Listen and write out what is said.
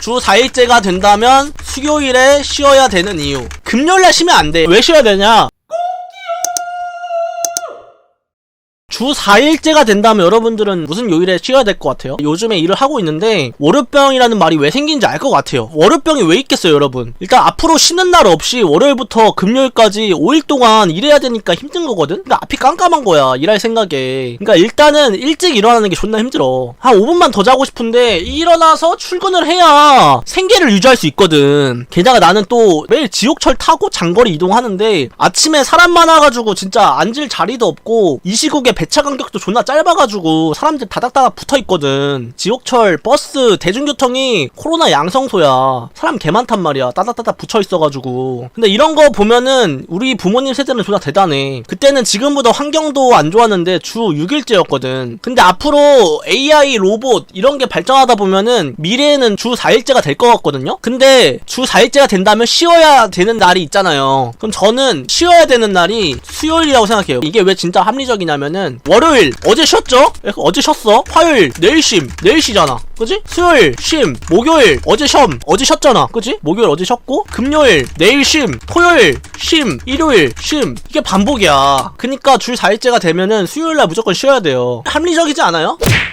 주 4일째가 된다면 수요일에 쉬어야 되는 이유. 금요일날 쉬면 안 돼. 왜 쉬어야 되냐? 주 4일째가 된다면 여러분들은 무슨 요일에 쉬어야 될 것 같아요? 요즘에 일을 하고 있는데 월요병이라는 말이 왜 생긴지 알 것 같아요. 월요병이 왜 있겠어요, 여러분? 일단 앞으로 쉬는 날 없이 월요일부터 금요일까지 5일 동안 일해야 되니까 힘든 거거든? 근데 앞이 깜깜한 거야, 일할 생각에. 그러니까 일단은 일찍 일어나는 게 존나 힘들어. 한 5분만 더 자고 싶은데 일어나서 출근을 해야 생계를 유지할 수 있거든. 게다가 나는 또 매일 지옥철 타고 장거리 이동하는데 아침에 사람 많아가지고 진짜 앉을 자리도 없고 이 시국에 배차 간격도 존나 짧아가지고 사람들 다닥다닥 붙어 있거든. 지옥철, 버스, 대중교통이 코로나 양성소야. 사람 개 많단 말이야. 따닥따닥 붙여 있어가지고. 근데 이런 거 보면은 우리 부모님 세대는 존나 대단해. 그때는 지금보다 환경도 안 좋았는데 주 6일째였거든. 근데 앞으로 AI, 로봇 이런 게 발전하다 보면은 미래에는 주 4일째가 될 것 같거든요. 근데 주 4일째가 된다면 쉬어야 되는 날이 있잖아요. 그럼 저는 쉬어야 되는 날이 수요일이라고 생각해요. 이게 왜 진짜 합리적이냐면 은 월요일 어제 쉬었죠? 어제 쉬었어. 화요일 내일 쉼 내일 쉬잖아. 그지? 수요일 쉼 목요일 어제 쉬엄 어제 쉬었잖아. 그지? 목요일 어제 쉬었고 금요일 내일 쉼 토요일 쉼 일요일 쉼 이게 반복이야. 그니까 줄 4일째가 되면은 수요일날 무조건 쉬어야 돼요. 합리적이지 않아요?